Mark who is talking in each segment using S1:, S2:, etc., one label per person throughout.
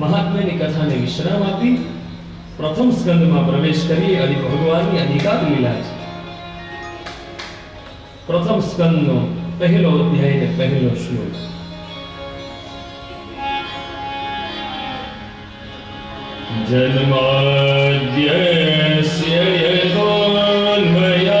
S1: મહાત્મ્યની કથાને વિશ્રામ આપી પ્રથમ સ્કંદમાં પ્રવેશ કરી અને ભગવાનની અધિકાર લીલા છે. પ્રથમ સ્કંદનો પહેલો અધ્યાય ને પહેલો શ્લોક. જન્માદ્યસ્ય યતોન્મયા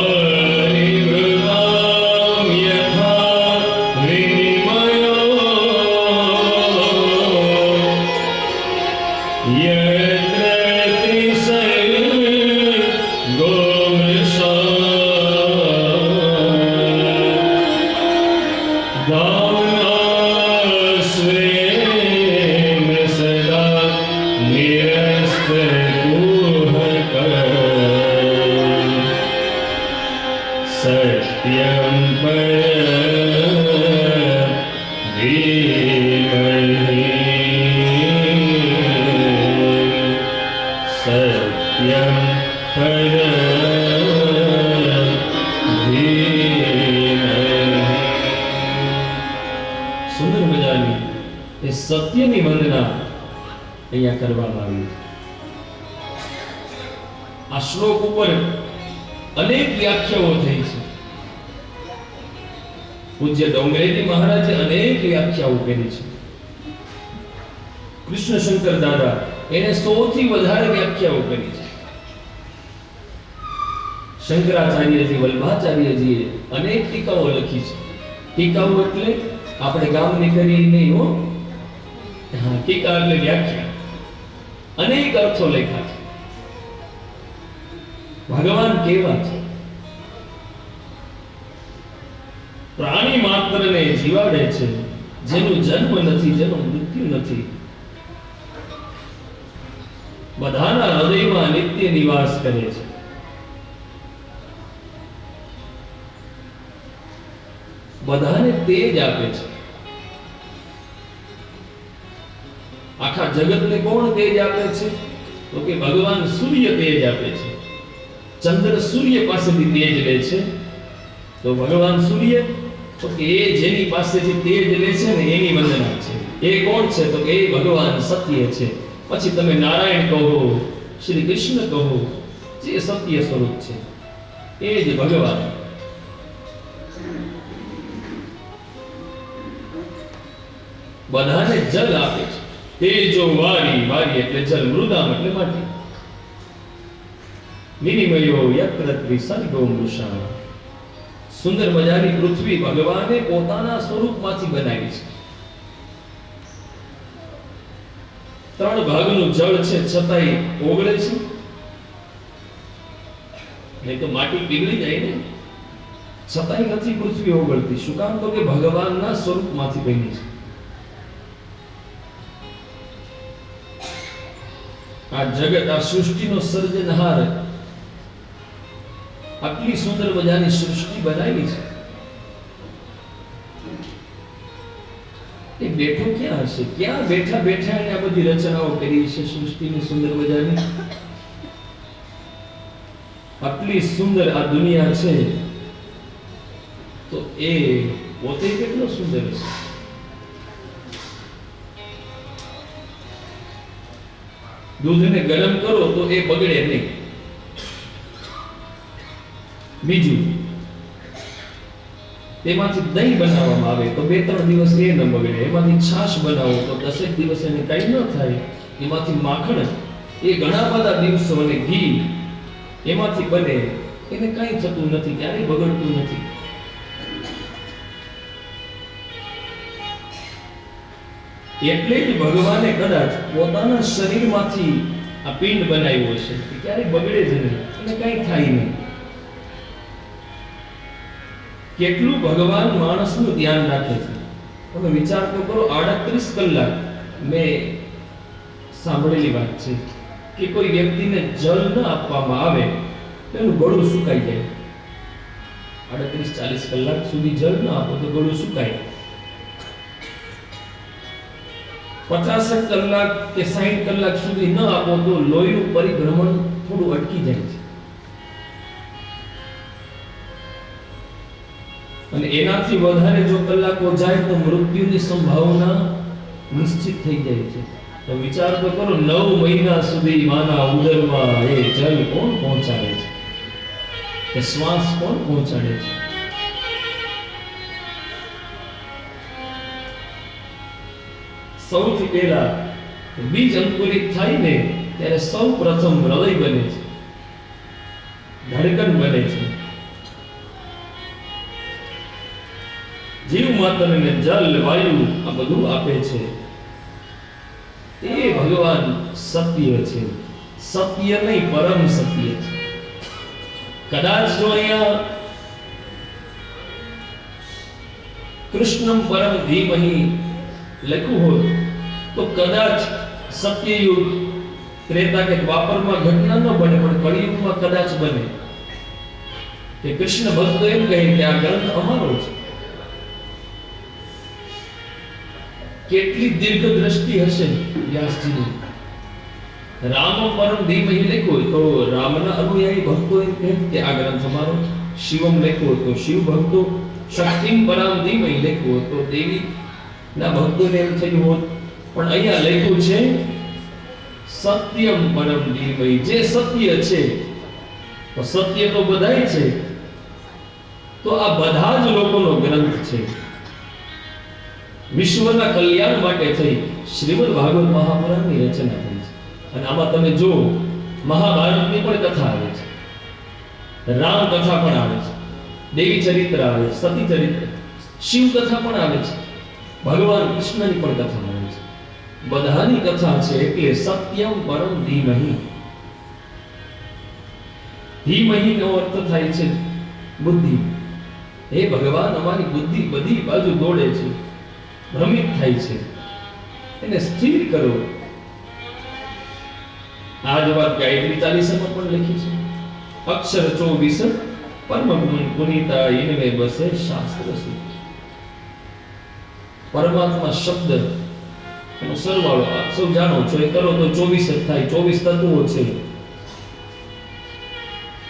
S1: No. સુંદર મજાની એ સત્યની વંદના અહીંયા કરવામાં આવી આ શ્લોક ઉપર અનેક વ્યાખ્યાઓ થઈ છે. પૂજ્ય ડોંગરેજી મહારાજે અનેક વ્યાખ્યાઓ કરી છે. કૃષ્ણશંકર દાદા એને સૌથી વધારે વ્યાખ્યાઓ કરી છે. શંકરાચાર્યજી, વલ્ભાચાર્યજીએ અનેક ટીકાઓ લખી છે. ટીકાઓ એટલે આપણે ગામની કરી નહીં હો. હા, ટીકા એટલે વ્યાખ્યા. અનેક અર્થો લખ્યા છે. ભગવાન કેવા છે? પ્રાણી માત્રને જીવાડે છે, જેનું જન્મ નથી, જેનું મૃત્યુ નથી. બધાના હૃદયમાં નિત્ય નિવાસ કરે છે. બધાને તેજ આપે છે. આખા જગતને કોણ તેજ આપે છે? તો કે ભગવાન સૂર્ય તેજ આપે છે. ચંદ્ર સૂર્ય પાસેથી તેજ લે છે. તો ભગવાન સૂર્ય તો કે એ જેની પાસેથી તેજ લે છે ને એની વંદના છે. એ કોણ છે? તો કે એ ભગવાન સત્ય છે. પછી તમે નારાયણ કહો, શ્રી કૃષ્ણ કહો, જે સત્ય સ્વરૂપ છે. એ જ ભગવાન. બધાને જલ આપે છે. તેજો વારી વારી એટલે જલ મૃદામ એટલે માટી. નિનિમયો યકૃત્વી ત્રિસર્ગો મૃષા સુંદર મજાની પૃથ્વી ભગવાને પોતાના સ્વરૂપમાંથી બનાવી છે. ત્રણ ભાગનું જળ છે છતાંય ઓગળે છે. નહીં તો માટી પીગળી જાય ને. છતાંય નથી પૃથ્વી ઓગળતી. શું કામ તો કે ભગવાનના સ્વરૂપમાંથી બની છે? આ જગત, આ સૃષ્ટિનો સર્જનહાર આટલી સુંદર મજાની સૃષ્ટિ બનાવી છે. એ બેઠો ક્યાં હશે? ક્યાં બેઠા બેઠા એને આ બધી રચનાઓ કરી છે સૃષ્ટિની સુંદર મજાની? આટલી સુંદર આ દુનિયા છે, તો એ પોતે કેટલો સુંદર છે? દૂધને ગરમ કરો તો એ બગડે નહીં. બીજું, તેમાંથી દહીં બનાવવામાં આવે તો બે ત્રણ દિવસ એ ન બગડે. એમાંથી છાશ બનાવો તો દસેક દિવસ એને કઈ ન થાય. એમાંથી માખણ એ ઘણા બધા દિવસો અને ઘી એમાંથી બને. એને કઈ થતું નથી, ક્યારેય બગડતું નથી. એટલે જ ભગવાને કદાચ પોતાના શરીરમાંથી આ પિંડ બનાવ્યો છે ક્યારેય બગડે જ નહીં. અને કઈ થાય નહીં. કેટલું ભગવાન માણસનું ધ્યાન રાખે છે. તમે વિચાર તો કરો, આડત્રીસ કલાક મેં સાંભળેલી વાત છે કે કોઈ વ્યક્તિને જલ ન આપવામાં આવે, તો એનું ગળું સુકાઈ જાય. આડત્રીસ ચાલીસ કલાક સુધી જલ ન આપો તો ગળું સુકાય. પચાસેક કલાક કે સાહીઠ કલાક સુધી ન આપો તો લોહીનું પરિભ્રમણ થોડું અટકી જાય છે. અને એનાથી વધારે જો કલાકો જાય તો મૃત્યુની સંભાવના નિશ્ચિત થઈ જાય છે. તો વિચાર તો કરો, નવ મહિના સુધી માના ઉદરમાં એ જલ કોણ પહોંચાડે છે? શ્વાસ કોણ પહોંચાડે છે? સૌથી પહેલા બીજ અંકુરિત ને ત્યારે સૌ પ્રથમ હૃદય બને છે. ધડકન બને છે. જીવ માત્રને જલ, વાયુ આ બધું આપે છે. એ ભગવાન સત્ય છે. સત્ય નહીં, પરમ સત્ય છે. કદાચ જો અહીંયા કૃષ્ણમ પરમ ધીમહી લખ્યું હોય, તો કદાચ સત્યયુગ ત્રેતા કે દ્વાપરમાં ઘટના ન બને, પણ કળિયુગમાં કદાચ બને. કે કૃષ્ણ ભક્તો એમ કહે કે આ ગ્રંથ અમારો છે. કેટલી દીર્ઘ દ્રષ્ટિ હશે વ્યાસજીની? રામ પરમ ધીમહી લખ્યું તો રામના અનુયાયી ભક્તો એમ કહે કે આ ગ્રંથ અમારો શિવમ લખ્યું તો શિવ ભક્તો શક્તિમ પરમ ધીમહી લખ્યું તો દેવી ના ભક્તોને એમ થયું હોત. પણ અહીંયા લખ્યું છે, સત્યમ પરમ નિર્ભય. જે સત્ય છે, તો સત્ય તો બધાય છે. તો આ બધા જ લોકોનો ગ્રંથ છે. વિશ્વના કલ્યાણ માટે થઈ શ્રીમદ ભાગવત મહાપુરાણની રચના થઈ છે. અને આમાં તમે જો મહાભારતની પણ કથા આવે છે. રામ કથા પણ આવે છે. દેવી ચરિત્ર આવે છે. સતી ચરિત્ર. શિવ કથા પણ આવે છે. ભગવાન કૃષ્ણની પણ કથા આવે છે. બધાની કથા છે એટલે સત્યમ પરમ ધીમહી. ધીમહી નો અર્થ થાય છે બુદ્ધિ. હે ભગવાન, અમારી બુદ્ધિ બધી બાજુ દોડે છે, ભ્રમિત થાય છે. એને સ્થિર કરો. આ જ વાત ગાયત્રી ચાલીસામાં પણ લખી છે. અક્ષર ચોવીસ, પરમ પુનિતા ઇનવે બસે શાસ્ત્ર સૂત્ર પરમાત્મા શબ્દ સરવાળો આપ સૌ જાણો છો એ કરો તો ચોવીસ જ થાય, ચોવીસ તત્વો છે.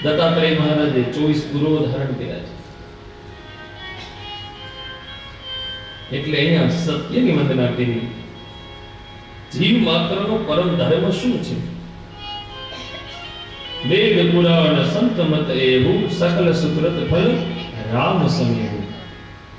S1: દત્તાત્રેય મહારાજે ચોવીસ ગુરુઓ ધારણ કર્યા છે. એટલે અહીંયા સત્યની વંદના કરી. જીવ માત્રનો પરમ ધર્મ શું છે? વેદ પુરાણ સંત મત એવું, સકલ સુકૃત ફલ રામ સમેવું